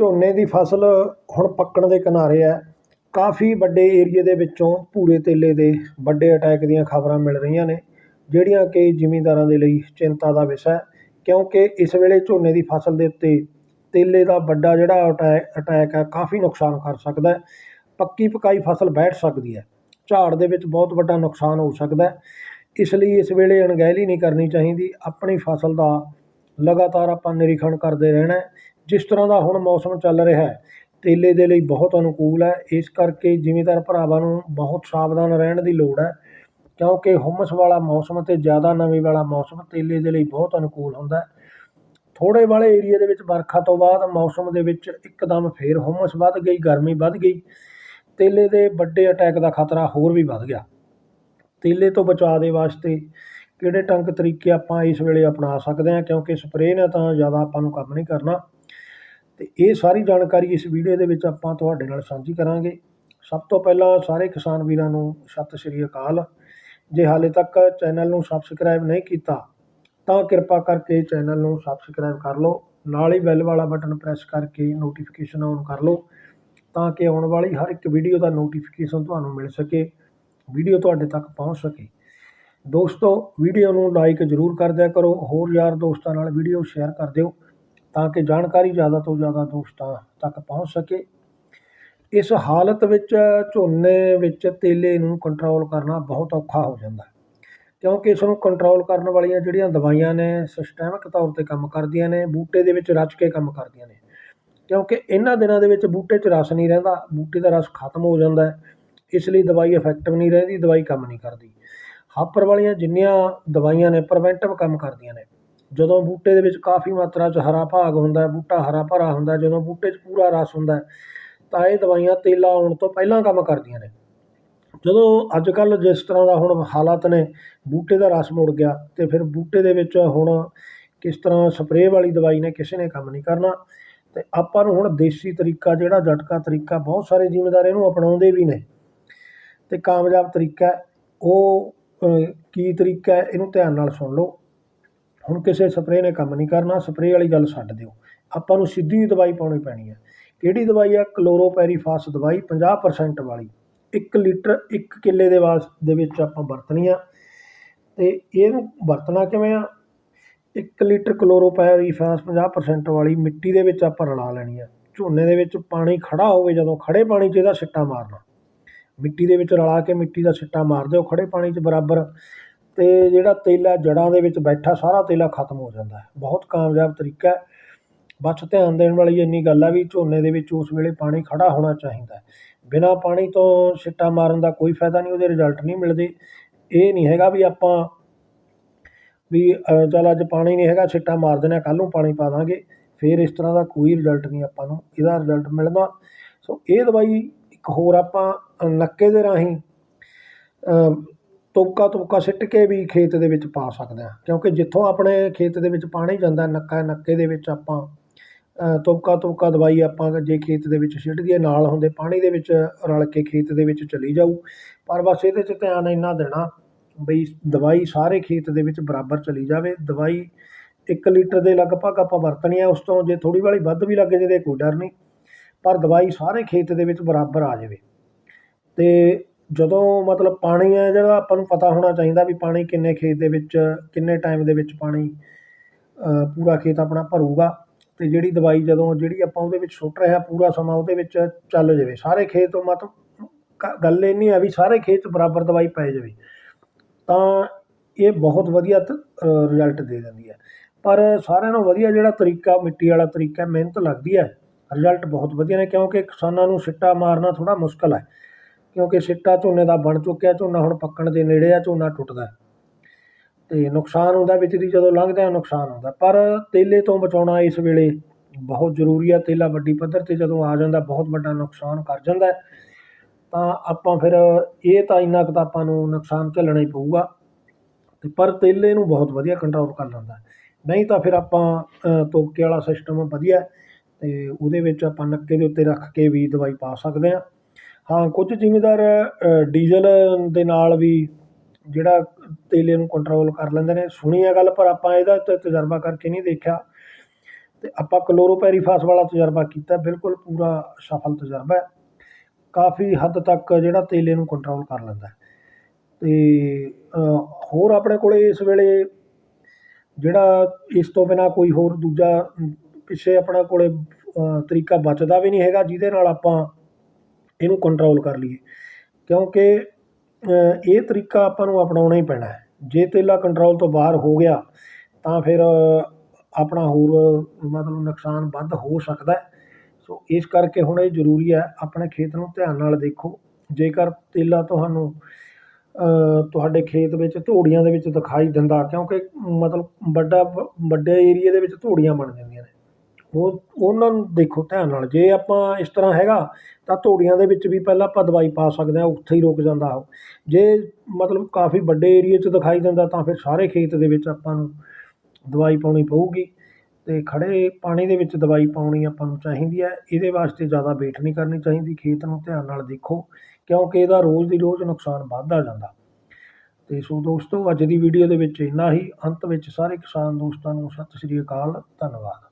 ਝੋਨੇ ਦੀ ਫਸਲ ਹੁਣ ਪੱਕਣ ਦੇ ਕਿਨਾਰੇ ਹੈ। ਕਾਫੀ ਵੱਡੇ ਏਰੀਏ ਦੇ ਵਿੱਚੋਂ ਭੂਰੇ ਤੇਲੇ ਦੇ ਵੱਡੇ ਅਟੈਕ ਦੀਆਂ ਖਬਰਾਂ ਮਿਲ ਰਹੀਆਂ ਨੇ, ਜਿਹੜੀਆਂ ਕਿ ਜ਼ਿਮੀਂਦਾਰਾਂ ਦੇ ਲਈ ਚਿੰਤਾ ਦਾ ਵਿਸ਼ਾ ਹੈ, ਕਿਉਂਕਿ ਇਸ ਵੇਲੇ ਝੋਨੇ ਦੀ ਫਸਲ ਦੇ ਉੱਤੇ ਤੇਲੇ ਦਾ ਵੱਡਾ ਜਿਹੜਾ ਅਟੈਕ ਅਟੈਕ ਹੈ, ਕਾਫੀ ਨੁਕਸਾਨ ਕਰ ਸਕਦਾ ਹੈ। ਪੱਕੀ ਪਕਾਈ ਫਸਲ ਬੈਠ ਸਕਦੀ ਹੈ। ਝਾੜ ਦੇ ਵਿੱਚ ਬਹੁਤ ਵੱਡਾ ਨੁਕਸਾਨ ਹੋ ਸਕਦਾ ਹੈ। ਇਸ ਲਈ ਇਸ ਵੇਲੇ ਅਣਗਹਿਲੀ ਨਹੀਂ ਕਰਨੀ ਚਾਹੀਦੀ। ਆਪਣੀ ਫਸਲ ਦਾ ਲਗਾਤਾਰ ਆਪਾਂ ਨਿਰੀਖਣ ਕਰਦੇ ਰਹਿਣਾ ਜਿਸ ਤਰ੍ਹਾਂ ਦਾ ਹੁਣ ਮੌਸਮ ਚੱਲ ਰਿਹਾ ਹੈ, ਤੇਲੇ ਦੇ ਲਈ ਬਹੁਤ ਅਨੁਕੂਲ ਹੈ। ਇਸ ਕਰਕੇ ਜ਼ਿਮੀਂਦਾਰ ਭਰਾਵਾਂ ਨੂੰ ਬਹੁਤ ਸਾਵਧਾਨ ਰਹਿਣ ਦੀ ਲੋੜ ਹੈ, ਕਿਉਂਕਿ ਹੁਮਸ ਵਾਲਾ ਮੌਸਮ ਅਤੇ ਜ਼ਿਆਦਾ ਨਮੀ ਵਾਲਾ ਮੌਸਮ ਤੇਲੇ ਦੇ ਲਈ ਬਹੁਤ ਅਨੁਕੂਲ ਹੁੰਦਾ ਥੋੜ੍ਹੇ ਵਾਲੇ ਏਰੀਏ ਦੇ ਵਿੱਚ ਵਰਖਾ ਤੋਂ ਬਾਅਦ ਮੌਸਮ ਦੇ ਵਿੱਚ ਇੱਕਦਮ ਫੇਰ ਹੁਮਸ ਵੱਧ ਗਈ, ਗਰਮੀ ਵੱਧ ਗਈ। ਤੇਲੇ ਦੇ ਵੱਡੇ ਅਟੈਕ ਦਾ ਖਤਰਾ ਹੋਰ ਵੀ ਵੱਧ ਗਿਆ। ਤੇਲੇ ਤੋਂ ਬਚਾਅ ਦੇ ਵਾਸਤੇ ਕਿਹੜੇ ਢੰਗ ਤਰੀਕੇ ਆਪਾਂ ਇਸ ਵੇਲੇ ਅਪਣਾ ਸਕਦੇ ਹਾਂ, ਕਿਉਂਕਿ ਸਪਰੇਅ ਨੇ ਤਾਂ ਜ਼ਿਆਦਾ ਆਪਾਂ ਨੂੰ ਕੰਮ ਨਹੀਂ ਕਰਨਾ। ਅਤੇ ਇਹ ਸਾਰੀ ਜਾਣਕਾਰੀ ਇਸ ਵੀਡੀਓ ਦੇ ਵਿੱਚ ਆਪਾਂ ਤੁਹਾਡੇ ਨਾਲ ਸਾਂਝੀ ਕਰਾਂਗੇ। ਸਭ ਤੋਂ ਪਹਿਲਾਂ ਸਾਰੇ ਕਿਸਾਨ ਵੀਰਾਂ ਨੂੰ ਸਤਿ ਸ਼੍ਰੀ ਅਕਾਲ। ਜੇ ਹਾਲੇ ਤੱਕ ਚੈਨਲ ਨੂੰ ਸਬਸਕ੍ਰਾਈਬ ਨਹੀਂ ਕੀਤਾ, ਤਾਂ ਕਿਰਪਾ ਕਰਕੇ ਚੈਨਲ ਨੂੰ ਸਬਸਕ੍ਰਾਈਬ ਕਰ ਲਓ। ਨਾਲ ਹੀ ਬੈਲ ਵਾਲਾ ਬਟਨ ਪ੍ਰੈਸ ਕਰਕੇ ਨੋਟੀਫਿਕੇਸ਼ਨ ਔਨ ਕਰ ਲਓ, ਤਾਂ ਕਿ ਆਉਣ ਵਾਲੀ ਹਰ ਇੱਕ ਵੀਡੀਓ ਦਾ ਨੋਟੀਫਿਕੇਸ਼ਨ ਤੁਹਾਨੂੰ ਮਿਲ ਸਕੇ, ਵੀਡੀਓ ਤੁਹਾਡੇ ਤੱਕ ਪਹੁੰਚ ਸਕੇ। ਦੋਸਤੋ, ਵੀਡੀਓ ਨੂੰ ਲਾਈਕ ਜ਼ਰੂਰ ਕਰ ਦਿਆ ਕਰੋ। ਹੋਰ ਯਾਰ ਦੋਸਤਾਂ ਨਾਲ ਵੀਡੀਓ ਸ਼ੇਅਰ ਕਰ ਦਿਓ। ਤਾਂ ਕਿ ਜਾਣਕਾਰੀ ਜ਼ਿਆਦਾ ਤੋਂ ਜ਼ਿਆਦਾ ਦੋਸਤਾਂ ਤੱਕ ਪਹੁੰਚ ਸਕੇ। ਇਸ ਹਾਲਤ ਵਿੱਚ, ਝੋਨੇ ਵਿੱਚ ਤੇਲੇ ਨੂੰ ਕੰਟਰੋਲ ਕਰਨਾ ਬਹੁਤ ਔਖਾ ਹੋ ਜਾਂਦਾ ਕਿਉਂਕਿ ਇਸ ਨੂੰ ਕੰਟਰੋਲ ਕਰਨ ਵਾਲੀਆਂ ਜਿਹੜੀਆਂ ਦਵਾਈਆਂ ਨੇ ਸਿਸਟੈਮਿਕ ਤੌਰ 'ਤੇ ਕੰਮ ਕਰਦੀਆਂ ਨੇ, ਬੂਟੇ ਦੇ ਵਿੱਚ ਰਚ ਕੇ ਕੰਮ ਕਰਦੀਆਂ ਨੇ। ਕਿਉਂਕਿ ਇਹਨਾਂ ਦਿਨਾਂ ਦੇ ਵਿੱਚ ਬੂਟੇ 'ਚ ਰਸ ਨਹੀਂ ਰਹਿੰਦਾ, ਬੂਟੇ ਦਾ ਰਸ ਖਤਮ ਹੋ ਜਾਂਦਾ ਇਸ ਲਈ ਦਵਾਈ ਇਫੈਕਟਿਵ ਨਹੀਂ ਰਹਿੰਦੀ, ਦਵਾਈ ਕੰਮ ਨਹੀਂ ਕਰਦੀ। ਹਾਪਰ ਵਾਲੀਆਂ ਜਿੰਨੀਆਂ ਦਵਾਈਆਂ ਨੇ ਪ੍ਰੀਵੈਂਟਿਵ ਕੰਮ ਕਰਦੀਆਂ ਨੇ ਜਦੋਂ ਬੂਟੇ ਦੇ ਵਿੱਚ ਕਾਫੀ ਮਾਤਰਾ 'ਚ ਹਰਾ ਭਾਗ ਹੁੰਦਾ ਬੂਟਾ ਹਰਾ ਭਰਾ ਹੁੰਦਾ ਜਦੋਂ ਬੂਟੇ 'ਚ ਪੂਰਾ ਰਸ ਹੁੰਦਾ ਤਾਂ ਇਹ ਦਵਾਈਆਂ ਤੇਲਾ ਆਉਣ ਤੋਂ ਪਹਿਲਾਂ ਕੰਮ ਕਰਦੀਆਂ ਨੇ। ਜਦੋਂ ਅੱਜ ਕੱਲ੍ਹ ਜਿਸ ਤਰ੍ਹਾਂ ਦਾ ਹੁਣ ਹਾਲਾਤ ਨੇ, ਬੂਟੇ ਦਾ ਰਸ ਮੁੜ ਗਿਆ ਅਤੇ ਫਿਰ ਬੂਟੇ ਦੇ ਵਿੱਚ ਹੁਣ ਕਿਸ ਤਰ੍ਹਾਂ ਸਪਰੇਅ ਵਾਲੀ ਦਵਾਈ ਨੇ, ਕਿਸੇ ਨੇ ਕੰਮ ਨਹੀਂ ਕਰਨਾ। ਅਤੇ ਆਪਾਂ ਨੂੰ ਹੁਣ ਦੇਸੀ ਤਰੀਕਾ ਜਿਹੜਾ, ਜਟਕਾ ਤਰੀਕਾ, ਬਹੁਤ ਸਾਰੇ ਜ਼ਿਮੀਂਦਾਰ ਇਹਨੂੰ ਅਪਣਾਉਂਦੇ ਵੀ ਨੇ। ਅਤੇ ਕਾਮਯਾਬ ਤਰੀਕਾ, ਉਹ ਕੀ ਤਰੀਕਾ ਇਹਨੂੰ ਧਿਆਨ ਨਾਲ ਸੁਣ ਲਓ। ਹੁਣ ਕਿਸੇ ਸਪਰੇਅ ਨੇ ਕੰਮ ਨਹੀਂ ਕਰਨਾ, ਸਪਰੇਅ ਵਾਲੀ ਗੱਲ ਛੱਡ ਦਿਓ। ਆਪਾਂ ਨੂੰ ਸਿੱਧੀ ਦਵਾਈ ਪਾਉਣੀ ਪੈਣੀ ਹੈ। ਕਿਹੜੀ ਦਵਾਈ ਆ ਕਲੋਰੋਪੈਰੀਫਾਸ ਦਵਾਈ 50% ਵਾਲੀ। 1 ਲੀਟਰ 1 ਕਿੱਲੇ ਦੇ ਵਾਸ, ਦੇ ਵਿੱਚ ਆਪਾਂ ਵਰਤਣੀ ਆ। ਅਤੇ ਇਹਨੂੰ ਵਰਤਣਾ ਕਿਵੇਂ ਆ? 1 ਲੀਟਰ ਕਲੋਰੋਪੈਰੀਫਾਸ 50% ਵਾਲੀ ਮਿੱਟੀ ਦੇ ਵਿੱਚ ਆਪਾਂ ਰਲਾ ਲੈਣੀ ਆ। ਝੋਨੇ ਦੇ ਵਿੱਚ ਪਾਣੀ ਖੜਾ ਹੋਵੇ, ਜਦੋਂ ਖੜੇ ਪਾਣੀ 'ਚ ਇਹਦਾ ਸਿੱਟਾ ਮਾਰਨਾ। ਮਿੱਟੀ ਦੇ ਵਿੱਚ ਰਲਾ ਕੇ ਮਿੱਟੀ ਦਾ ਸਿੱਟਾ ਮਾਰ ਦਿਓ ਖੜੇ ਪਾਣੀ 'ਚ ਬਰਾਬਰ। ਅਤੇ ਜਿਹੜਾ ਤੇਲਾ ਜੜ੍ਹਾਂ ਦੇ ਵਿੱਚ ਬੈਠਾ, ਸਾਰਾ ਤੇਲਾ ਖਤਮ ਹੋ ਜਾਂਦਾ ਬਹੁਤ ਕਾਮਯਾਬ ਤਰੀਕਾ ਬਸ ਧਿਆਨ ਦੇਣ ਵਾਲੀ ਇੰਨੀ ਗੱਲ ਆ ਵੀ ਝੋਨੇ ਦੇ ਵਿੱਚ ਉਸ ਵੇਲੇ ਪਾਣੀ ਖੜ੍ਹਾ ਹੋਣਾ ਚਾਹੀਦਾ ਬਿਨਾਂ ਪਾਣੀ ਤੋਂ ਸਿੱਟਾ ਮਾਰਨ ਦਾ ਕੋਈ ਫਾਇਦਾ ਨਹੀਂ, ਉਹਦੇ ਰਿਜ਼ਲਟ ਨਹੀਂ ਮਿਲਦੇ। ਇਹ ਨਹੀਂ ਹੈਗਾ ਵੀ ਆਪਾਂ ਵੀ ਚੱਲ ਅੱਜ ਪਾਣੀ ਨਹੀਂ ਹੈਗਾ, ਸਿੱਟਾ ਮਾਰ ਦਿੰਦੇ ਹਾਂ, ਕੱਲ੍ਹ ਨੂੰ ਪਾਣੀ ਪਾ ਦਾਂਗੇ। ਫਿਰ ਇਸ ਤਰ੍ਹਾਂ ਦਾ ਕੋਈ ਰਿਜ਼ਲਟ ਨਹੀਂ ਆਪਾਂ ਨੂੰ, ਇਹਦਾ ਰਿਜ਼ਲਟ ਮਿਲਦਾ। ਸੋ ਇਹ ਦਵਾਈ ਇੱਕ ਹੋਰ ਆਪਾਂ ਨੱਕੇ ਦੇ ਰਾਹੀਂ ਤੋਕਾ ਤੋਕਾ ਸਿੱਟ ਕੇ ਵੀ ਖੇਤ ਦੇ ਵਿੱਚ ਪਾ ਸਕਦੇ ਹਾਂ। ਕਿਉਂਕਿ ਜਿੱਥੋਂ ਆਪਣੇ ਖੇਤ ਦੇ ਵਿੱਚ ਪਾਣੀ ਜਾਂਦਾ, ਨੱਕਾ ਨੱਕੇ ਦੇ ਵਿੱਚ ਆਪਾਂ ਤੋਕਾ ਤੋਕਾ ਦਵਾਈ ਆਪਾਂ ਜੇ ਖੇਤ ਦੇ ਵਿੱਚ ਸਿੱਟ ਦਈਏ ਨਾਲ ਹੁੰਦੇ ਪਾਣੀ ਦੇ ਵਿੱਚ ਰਲ ਕੇ ਖੇਤ ਦੇ ਵਿੱਚ ਚਲੀ ਜਾਊ। ਪਰ ਬਸ ਇਹਦੇ 'ਚ ਧਿਆਨ ਇੰਨਾ ਦੇਣਾ ਬਈ ਦਵਾਈ ਸਾਰੇ ਖੇਤ ਦੇ ਵਿੱਚ ਬਰਾਬਰ ਚਲੀ ਜਾਵੇ। ਦਵਾਈ 1 ਲੀਟਰ ਦੇ ਲਗਭਗ ਆਪਾਂ ਵਰਤਣੀ ਹੈ ਉਸ ਤੋਂ ਜੇ ਥੋੜ੍ਹੀ ਵਾਲੀ ਵੱਧ ਵੀ ਲੱਗ ਜੇ ਤਾਂ ਕੋਈ ਡਰ ਨਹੀਂ। ਪਰ ਦਵਾਈ ਸਾਰੇ ਖੇਤ ਦੇ ਵਿੱਚ ਬਰਾਬਰ ਆ ਜਾਵੇ। ਅਤੇ ਜਦੋਂ ਮਤਲਬ ਪਾਣੀ ਹੈ ਜਿਹੜਾ ਆਪਾਂ ਨੂੰ ਪਤਾ ਹੋਣਾ ਚਾਹੀਦਾ ਵੀ ਪਾਣੀ ਕਿੰਨੇ ਖੇਤ ਦੇ ਵਿੱਚ, ਕਿੰਨੇ ਟਾਈਮ ਦੇ ਵਿੱਚ ਪਾਣੀ ਪੂਰਾ ਖੇਤ ਆਪਣਾ ਭਰੂਗਾ ਅਤੇ ਜਿਹੜੀ ਦਵਾਈ ਜਦੋਂ ਜਿਹੜੀ ਆਪਾਂ ਉਹਦੇ ਵਿੱਚ ਸੁੱਟ ਰਹੇ ਹਾਂ ਪੂਰਾ ਸਮਾਂ ਉਹਦੇ ਵਿੱਚ ਚੱਲ ਜਾਵੇ। ਸਾਰੇ ਖੇਤ ਮਤਲਬ ਗੱਲ ਇੰਨੀ ਆ ਵੀ ਸਾਰੇ ਖੇਤ 'ਚ ਬਰਾਬਰ ਦਵਾਈ ਪੈ ਜਾਵੇ, ਤਾਂ ਇਹ ਬਹੁਤ ਵਧੀਆ ਰਿਜ਼ਲਟ ਦੇ ਦਿੰਦੀ ਹੈ। ਪਰ ਸਾਰਿਆਂ ਨਾਲੋਂ ਵਧੀਆ ਜਿਹੜਾ ਤਰੀਕਾ, ਮਿੱਟੀ ਵਾਲਾ ਤਰੀਕਾ, ਮਿਹਨਤ ਲੱਗਦੀ ਹੈ ਰਿਜ਼ਲਟ ਬਹੁਤ ਵਧੀਆ ਨੇ ਕਿਉਂਕਿ ਕਿਸਾਨਾਂ ਨੂੰ ਸਿੱਟਾ ਮਾਰਨਾ ਥੋੜ੍ਹਾ ਮੁਸ਼ਕਲ ਹੈ। ਕਿਉਂਕਿ ਸਿੱਟਾ ਝੋਨੇ ਦਾ ਬਣ ਚੁੱਕਿਆ, ਝੋਨਾ ਹੁਣ ਪੱਕਣ ਦੇ ਨੇੜੇ ਆ, ਝੋਨਾ ਟੁੱਟਦਾ ਅਤੇ ਨੁਕਸਾਨ ਹੁੰਦਾ ਵਿੱਚ ਦੀ ਜਦੋਂ ਲੰਘਦਾ, ਨੁਕਸਾਨ ਹੁੰਦਾ। ਪਰ ਤੇਲੇ ਤੋਂ ਬਚਾਉਣਾ ਇਸ ਵੇਲੇ ਬਹੁਤ ਜ਼ਰੂਰੀ ਆ। ਤੇਲਾ ਵੱਡੀ ਪੱਧਰ 'ਤੇ ਜਦੋਂ ਆ ਜਾਂਦਾ, ਬਹੁਤ ਵੱਡਾ ਨੁਕਸਾਨ ਕਰ ਜਾਂਦਾ ਤਾਂ ਆਪਾਂ ਫਿਰ ਇਹ ਤਾਂ ਇੰਨਾ ਕੁ ਤਾਂ ਆਪਾਂ ਨੂੰ ਨੁਕਸਾਨ ਝੱਲਣਾ ਹੀ ਪਊਗਾ। ਅਤੇ ਪਰ ਤੇਲੇ ਨੂੰ ਬਹੁਤ ਵਧੀਆ ਕੰਟਰੋਲ ਕਰ ਲੈਂਦਾ ਨਹੀਂ ਤਾਂ ਫਿਰ ਆਪਾਂ ਤੋਕੇ ਵਾਲਾ ਸਿਸਟਮ ਵਧੀਆ ਅਤੇ ਉਹਦੇ ਵਿੱਚ ਆਪਾਂ ਨੱਕੇ ਦੇ ਉੱਤੇ ਰੱਖ ਕੇ ਵੀ ਦਵਾਈ ਪਾ ਸਕਦੇ ਹਾਂ। ਹਾਂ, ਕੁਝ ਜ਼ਿਮੀਂਦਾਰ ਡੀਜ਼ਲ ਦੇ ਨਾਲ ਵੀ ਜਿਹੜਾ ਤੇਲੇ ਨੂੰ ਕੰਟਰੋਲ ਕਰ ਲੈਂਦੇ ਨੇ। ਸੁਣੀ ਆ ਗੱਲ, ਪਰ ਆਪਾਂ ਇਹਦਾ ਤ, ਤਜਰਬਾ ਕਰਕੇ ਨਹੀਂ ਦੇਖਿਆ। ਅਤੇ ਆਪਾਂ ਕਲੋਰੋਪੈਰੀਫਾਸ ਵਾਲਾ ਤਜਰਬਾ ਕੀਤਾ। ਬਿਲਕੁਲ ਪੂਰਾ ਸਫਲ ਤਜਰਬਾ ਹੈ। ਕਾਫੀ ਹੱਦ ਤੱਕ ਜਿਹੜਾ ਤੇਲੇ ਨੂੰ ਕੰਟਰੋਲ ਕਰ ਲੈਂਦਾ ਅਤੇ ਹੋਰ ਆਪਣੇ ਕੋਲ ਇਸ ਵੇਲੇ ਜਿਹੜਾ ਇਸ ਤੋਂ ਬਿਨਾਂ ਕੋਈ ਹੋਰ ਦੂਜਾ ਪਿੱਛੇ ਆਪਣਾ ਕੋਲ ਤਰੀਕਾ ਬਚਦਾ ਵੀ ਨਹੀਂ ਹੈਗਾ, ਜਿਹਦੇ ਨਾਲ ਆਪਾਂ ਇਹਨੂੰ ਕੰਟਰੋਲ ਕਰ ਲਈਏ। ਕਿਉਂਕਿ ਇਹ ਤਰੀਕਾ ਆਪਾਂ ਨੂੰ ਅਪਣਾਉਣਾ ਹੀ ਪੈਣਾ ਜੇ ਤੇਲਾ ਕੰਟਰੋਲ ਤੋਂ ਬਾਹਰ ਹੋ ਗਿਆ, ਤਾਂ ਫਿਰ ਆਪਣਾ ਹੋਰ, ਮਤਲਬ ਨੁਕਸਾਨ ਵੱਧ ਹੋ ਸਕਦਾ ਸੋ, ਇਸ ਕਰਕੇ ਹੁਣ ਇਹ ਜ਼ਰੂਰੀ ਹੈ, ਆਪਣੇ ਖੇਤ ਨੂੰ ਧਿਆਨ ਨਾਲ ਦੇਖੋ। ਜੇਕਰ ਤੇਲਾ ਤੁਹਾਨੂੰ ਤੁਹਾਡੇ ਖੇਤ ਵਿੱਚ ਧੂੜੀਆਂ ਦੇ ਵਿੱਚ ਦਿਖਾਈ ਦਿੰਦਾ, ਕਿਉਂਕਿ ਮਤਲਬ ਵੱਡਾ, ਵੱਡੇ ਏਰੀਏ ਦੇ ਵਿੱਚ ਧੂੜੀਆਂ ਬਣ ਜਾਂਦੀਆਂ ਨੇ। ਉਹ, ਉਹਨਾਂ ਨੂੰ ਦੇਖੋ ਧਿਆਨ ਨਾਲ, ਜੇ ਆਪਾਂ ਇਸ ਤਰ੍ਹਾਂ ਹੈਗਾ, ਤਾਂ ਧੂੜੀਆਂ ਦੇ ਵਿੱਚ ਵੀ ਪਹਿਲਾਂ ਆਪਾਂ ਦਵਾਈ ਪਾ ਸਕਦੇ ਹਾਂ, ਉੱਥੇ ਹੀ ਰੁਕ ਜਾਂਦਾ ਉਹ। ਜੇ ਮਤਲਬ ਕਾਫੀ ਵੱਡੇ ਏਰੀਏ 'ਚ ਦਿਖਾਈ ਦਿੰਦਾ, ਤਾਂ ਫਿਰ ਸਾਰੇ ਖੇਤ ਦੇ ਵਿੱਚ ਆਪਾਂ ਨੂੰ ਦਵਾਈ ਪਾਉਣੀ ਪਊਗੀ। ਅਤੇ ਖੜ੍ਹੇ ਪਾਣੀ ਦੇ ਵਿੱਚ ਦਵਾਈ ਪਾਉਣੀ ਆਪਾਂ ਨੂੰ ਚਾਹੀਦੀ ਹੈ। ਇਹਦੇ ਵਾਸਤੇ ਜ਼ਿਆਦਾ ਵੇਟ ਨਹੀਂ ਕਰਨੀ ਚਾਹੀਦੀ, ਖੇਤ ਨੂੰ ਧਿਆਨ ਨਾਲ ਦੇਖੋ, ਕਿਉਂਕਿ ਇਹਦਾ ਰੋਜ਼ ਦੀ ਰੋਜ਼ ਨੁਕਸਾਨ ਵੱਧਦਾ ਜਾਂਦਾ। ਅਤੇ ਸੋ ਦੋਸਤੋ, ਅੱਜ ਦੀ ਵੀਡੀਓ ਦੇ ਵਿੱਚ ਇੰਨਾ ਹੀ। ਅੰਤ ਵਿੱਚ ਸਾਰੇ ਕਿਸਾਨ ਦੋਸਤਾਂ ਨੂੰ ਸਤਿ ਸ਼੍ਰੀ ਅਕਾਲ, ਧੰਨਵਾਦ।